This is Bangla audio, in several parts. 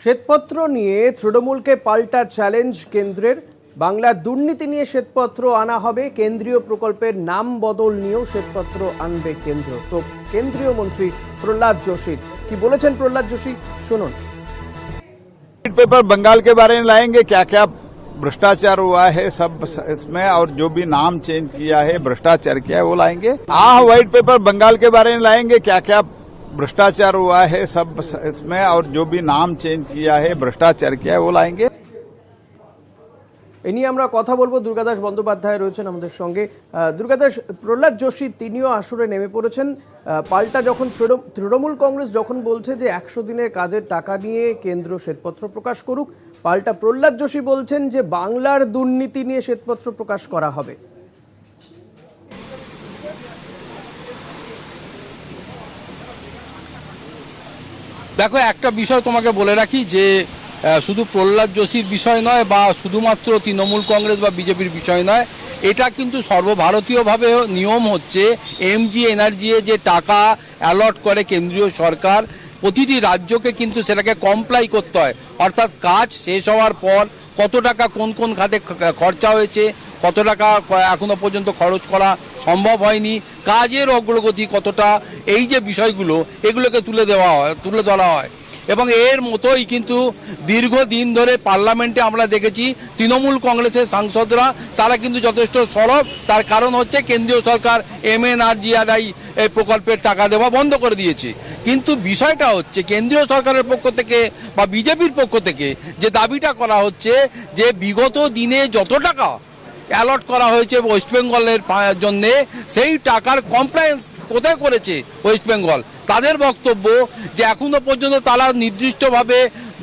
শ্বেতপত্র নিয়ে তৃণমূলকে পাল্টা চ্যালেঞ্জ কেন্দ্রের বাংলার দুর্নীতি নিয়ে শ্বেতপত্র আনা হবে কেন্দ্রীয় প্রকল্পের নাম বদল নিয়েও শ্বেতপত্র আনবে কেন্দ্র তো কেন্দ্রীয় মন্ত্রী প্রহ্লাদ যোশীর কি বলেছেন প্রহ্লাদ যোশী শুনুন व्हाइट पेपर बंगाल के बारे में लाएंगे क्या क्या भ्रष्टाचार हुआ है सब इसमें और जो भी नाम चेंज किया है भ्रष्टाचार किया है वो लाएंगे हाँ व्हाइट पेपर बंगाल के बारे में लाएंगे क्या क्या भ्रष्टाचार हुआ है सब इसमें और जो भी नाम चेंज किया है भ्रष्टाचार किया है वो लाएंगे এ নিয়ে আমরা কথা বলবো দুর্গাদাস বন্দ্যোপাধ্যায় রয়েছেন আমাদের সঙ্গে আহ, দুর্গাদাস প্রহ্লাদ যোশী তিনিও আসরে নেমে পড়েছেন আহ, পাল্টা যখন তৃণ- তৃণমূল কংগ্রেস যখন বলছে যে একশো দিনের কাজের টাকা নিয়ে কেন্দ্র শ্বেতপত্র প্রকাশ করুক পাল্টা প্রহ্লাদ যোশী বলছেন যে বাংলার দুর্নীতি নিয়ে শ্বেতপত্র প্রকাশ করা হবে দেখো, একটা বিষয় তোমাকে বলে রাখি যে শুধু প্রহ্লাদ যোশীর বিষয় নয় বা শুধুমাত্র তৃণমূল কংগ্রেস বা বিজেপির বিষয় নয়, এটা কিন্তু সর্বভারতীয়ভাবে নিয়ম হচ্ছে এমজি এনার্জিএ যে টাকা অ্যালট করে কেন্দ্রীয় সরকার, প্রতিটি রাজ্যকে কিন্তু সেটাকে কমপ্লাই করতে হয়। অর্থাৎ কাজ শেষ হওয়ার পর কত টাকা কোন কোন খাতে খরচা হয়েছে, কত টাকা এখনও পর্যন্ত খরচ করা সম্ভব হয়নি। কাজের অগ্রগতি কতটা, এই যে বিষয়গুলো, এগুলোকে তুলে দেওয়া হয়, তুলে ধরা হয়। এবং এর মতোই কিন্তু দীর্ঘদিন ধরে পার্লামেন্টে আমরা দেখেছি, তৃণমূল কংগ্রেসের সাংসদরা, তারা কিন্তু যথেষ্ট সরব। তার কারণ হচ্ছে কেন্দ্রীয় সরকার এম এন আর জিআরআই এই প্রকল্পের টাকা দেওয়া বন্ধ করে দিয়েছে। কিন্তু বিষয়টা হচ্ছে, কেন্দ্রীয় সরকারের পক্ষ থেকে বা বিজেপির পক্ষ থেকে যে দাবিটা করা হচ্ছে যে বিগত দিনে যত টাকা অ্যালট করা হয়েছে ওয়েস্ট বেঙ্গলের জন্য। সেই টাকার কমপ্লায়েন্স কোথায় করেছে ওয়েস্ট বেঙ্গল তাদের বক্তব্য যে এখনও পর্যন্ত তারা নির্দিষ্টভাবে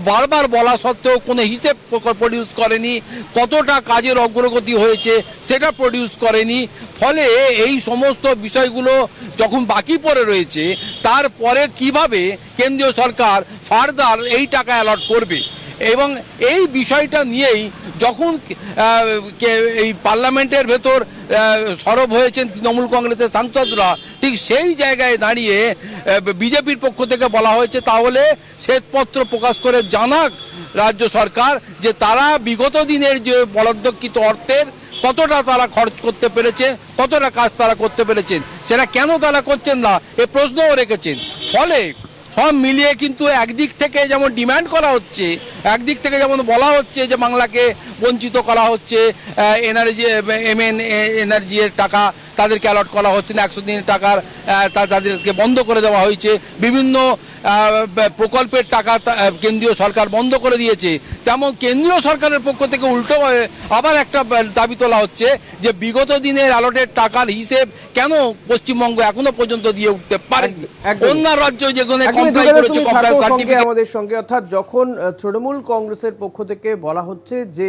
বারবার বলা সত্ত্বেও কোনো হিসেব প্রডিউস করেনি, কতটা কাজের অগ্রগতি হয়েছে সেটা প্রডিউস করেনি। ফলে এই সমস্ত বিষয়গুলো যখন বাকি পড়ে রয়েছে, তারপরে কীভাবে কেন্দ্রীয় সরকার ফার্দার এই টাকা অ্যালট করবে? এবং এই বিষয়টা নিয়েই যখন এই পার্লামেন্টের ভেতর সরব হয়েছেন তৃণমূল কংগ্রেসের সাংসদরা, ঠিক সেই জায়গায় দাঁড়িয়ে বিজেপির পক্ষ থেকে বলা হয়েছে, তাহলে শ্বেতপত্র প্রকাশ করে জানাক রাজ্য সরকার যে তারা বিগত দিনের যে বরাদ্দকৃত অর্থের কতটা তারা খরচ করতে পেরেছে, কতটা কাজ তারা করতে পেরেছেন, সেটা কেন তারা করছেন না, এ প্রশ্নও রেখেছেন। ফলে সব মিলিয়ে কিন্তু একদিক থেকে যেমন ডিমান্ড করা হচ্ছে, একদিক থেকে যেমন বলা হচ্ছে যে বাংলাকে বঞ্চিত করা হচ্ছে এনার্জি এম, এন এর টাকা তাদেরকে অ্যালট করা হচ্ছে না একশো দিনের টাকার তাদেরকে বন্ধ করে দেওয়া হয়েছে। বিভিন্ন প্রকল্পের টাকা কেন্দ্রীয় সরকার বন্ধ করে দিয়েছে। তেমন কেন্দ্রীয় সরকারের পক্ষ থেকে উল্টো আবার একটা দাবি তোলা হচ্ছে যে বিগত দিনের অ্যালটের টাকার হিসেব কেন পশ্চিমবঙ্গ এখনও পর্যন্ত দিয়ে উঠতে পারে অন্য রাজ্য যেখানে একদমই কমপ্লাই করেছে কমপ্লাই সার্টিফিকেট আমাদের সঙ্গে। অর্থাৎ যখন তৃণমূল কংগ্রেসের পক্ষ থেকে বলা হচ্ছে যে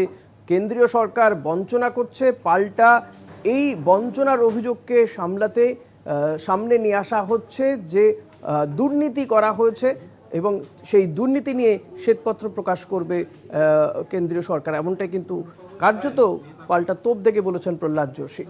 কেন্দ্রীয় সরকার বঞ্চনা করছে পাল্টা এই বঞ্চনার অভিযোগকে সামলাতে সামনে নিয়ে আসা হচ্ছে যে দুর্নীতি করা হয়েছে এবং সেই দুর্নীতি নিয়ে শ্বেতপত্র প্রকাশ করবে কেন্দ্রীয় সরকার। এমনটাই কিন্তু কার্যত পাল্টা তোপ দেখে বলেছেন প্রহ্লাদ যোশী।